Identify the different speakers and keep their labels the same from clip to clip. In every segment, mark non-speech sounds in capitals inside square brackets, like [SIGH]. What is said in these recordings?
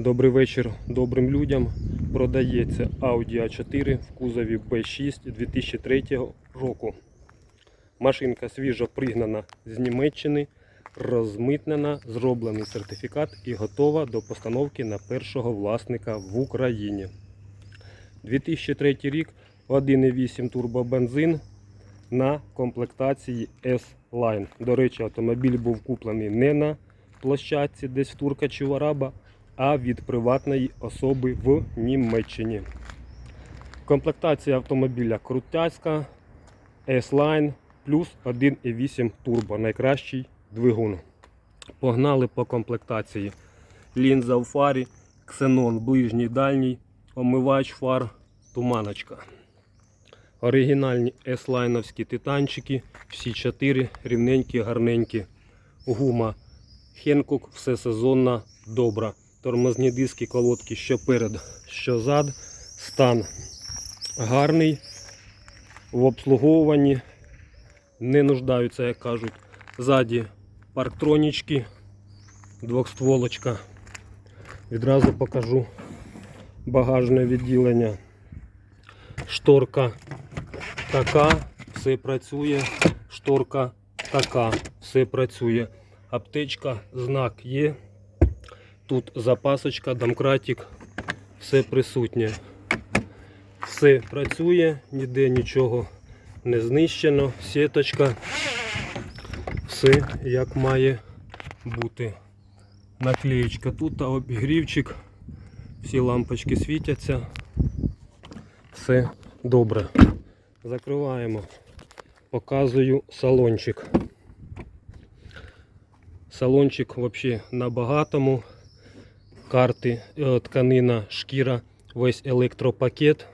Speaker 1: Добрий вечір добрим людям. Продається Audi A4 в кузові B6 2003 року. Машинка свіжо пригнана з Німеччини, розмитнена, зроблений сертифікат і готова до постановки на першого власника в Україні. 2003 рік 1,8 турбобензин на комплектації S-Line. До речі, автомобіль був куплений не на площадці десь в Турка чи в Араба, а від приватної особи в Німеччині. Комплектація автомобіля крутяцька, S-Line плюс 1,8 турбо, найкращий двигун. Погнали по комплектації. Лінза в фарі, ксенон ближній дальній, омивач фар, туманочка. Оригінальні S-лайновські титанчики, всі чотири рівненькі, гарненькі. Гума Хенкок, все сезонна, добра. Тормозні диски, колодки що перед, що зад. Стан гарний. В обслуговуванні не нуждаються, як кажуть. Ззаді парктронічки, двохстволочка. Відразу покажу багажне відділення. Шторка така, все працює. Шторка така, все працює. Аптечка, знак є. Тут запасочка, домкратик, все присутнє. Все працює, ніде нічого не знищено. Сіточка. Все як має бути. Наклеєчка тут, а обігрівчик. Всі лампочки світяться. Все добре. Закриваємо. Показую салончик. Салончик взагалі на багатому. Карти, е, тканина, шкіра, весь електропакет,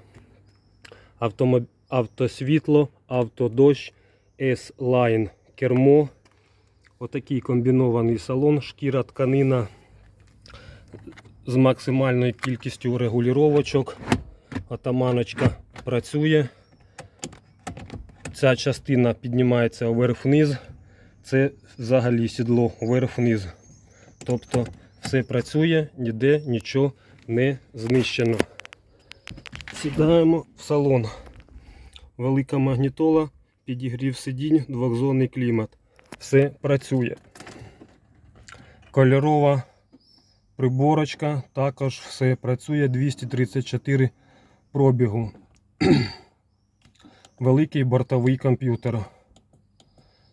Speaker 1: автосвітло, автодощ, S-Line, кермо. Отакий комбінований салон, шкіра, тканина з максимальною кількістю регулювачок. Атаманочка працює. Ця частина піднімається вверх-вниз. Це взагалі сідло вверх-вниз. Тобто все працює, ніде нічого не знищено. Сідаємо в салон. Велика магнітола, підігрів сидінь, двохзонний клімат. Все працює. Кольорова приборочка, також все працює 234 пробігу. [CLEARS THROAT] Великий бортовий комп'ютер.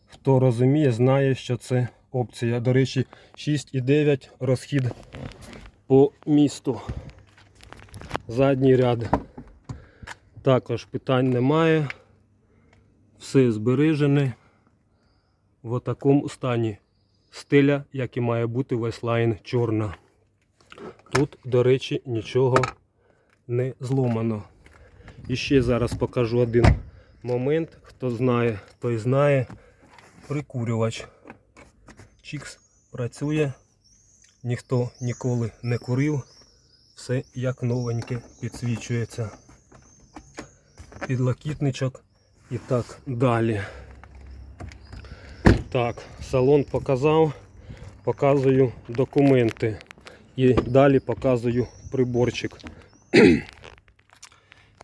Speaker 1: Хто розуміє, знає, що це опція. До речі, 6,9 розхід по місту. Задній ряд. Також питань немає. Все збережене в такому стані. Стиля, як і має бути веслайн чорна. Тут, до речі, нічого не зломано. І ще зараз покажу один момент. Хто знає, той знає. Прикурювач. Чікс працює. Ніхто ніколи не курив. Все як новеньке підсвічується. Підлокітничок і так далі. Так, салон показав. Показую документи. І далі показую приборчик. [CLEARS THROAT]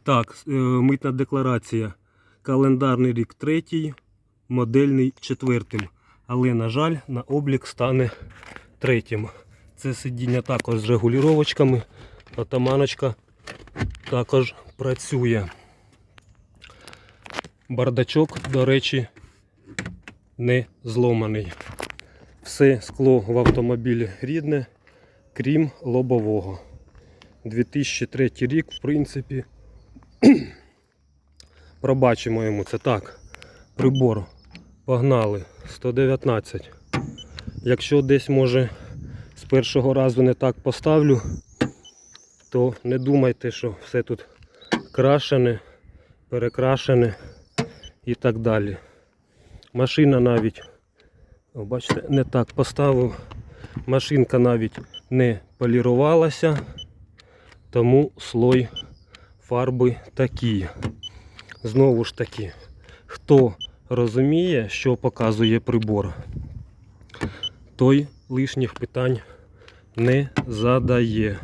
Speaker 1: Так, е, митна декларація. Календарний рік третій, модельний четвертим. Але, на жаль, на облік стане третім. Це сидіння також з регулювачками. Атаманочка також працює. Бардачок, до речі, не зломаний. Все скло в автомобілі рідне, крім лобового. 2003 рік, в принципі, [CLEARS THROAT] пробачимо йому це так. Прибор. Погнали. 119. Якщо десь може з першого разу не так поставлю, то не думайте, що все тут крашене, перекрашене і так далі. Машина навіть, бачите, не так поставив. Машинка навіть не полірувалася, тому слой фарби такий. Знову ж таки, хто розуміє, що показує прибор, той лишніх питань не задає.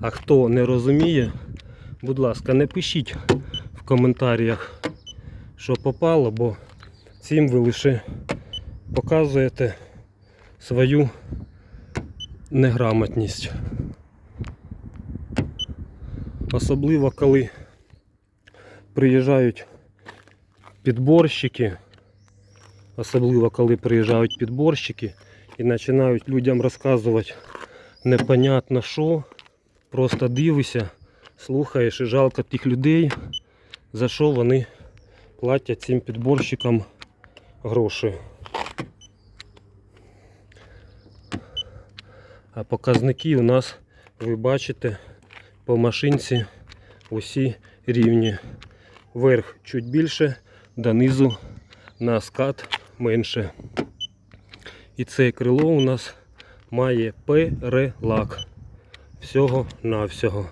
Speaker 1: А хто не розуміє, будь ласка, не пишіть в коментарях, що попало, бо цим ви лише показуєте свою неграмотність. Особливо коли приїжджають підборщики, особливо коли приїжджають підборщики і починають людям розказувати непонятно що, просто дивишся, слухаєш і жалко тих людей, за що вони платять цим підборщикам гроші. А показники у нас, ви бачите, по машинці усі рівні. Верх чуть більше, донизу на скат менше. І це крило у нас має перелак. Всього навсього.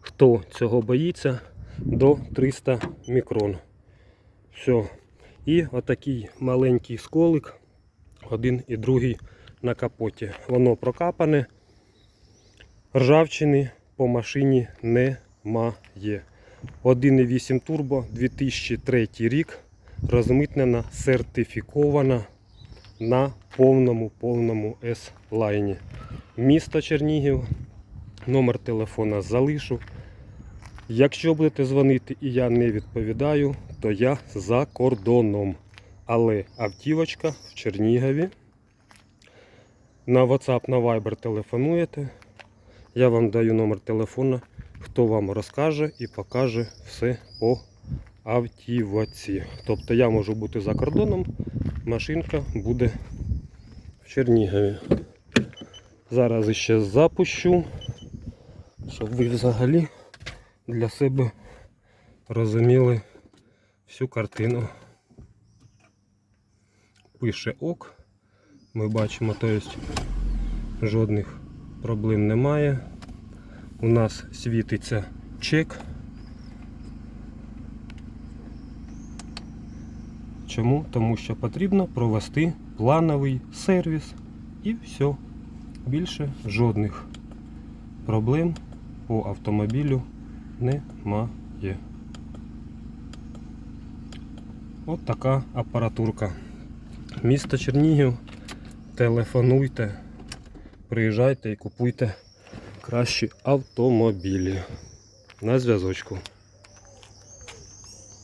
Speaker 1: Хто цього боїться, до 300 мікрон. Все. І отакий маленький сколик, один і другий на капоті. Воно прокапане, ржавчини по машині немає. 1,8 турбо 2003 рік. Розмитнена, сертифікована на повному повному С-лайні. Місто Чернігів. Номер телефона залишу. Якщо будете дзвонити і я не відповідаю, то я за кордоном. Але автівочка в Чернігові. На WhatsApp, на Viber телефонуєте. Я вам даю номер телефона, хто вам розкаже і покаже все по автівоці. Тобто я можу бути за кордоном, машинка буде в Чернігові. Зараз ще запущу, щоб ви взагалі для себе розуміли всю картину. Пише ок. Ми бачимо, тобто жодних проблем немає. У нас світиться чек. Чому? Тому що потрібно провести плановий сервіс і все. Більше жодних проблем по автомобілю немає. От така апаратурка. Місто Чернігів. Телефонуйте, приїжджайте і купуйте кращі автомобілі. На зв'язочку.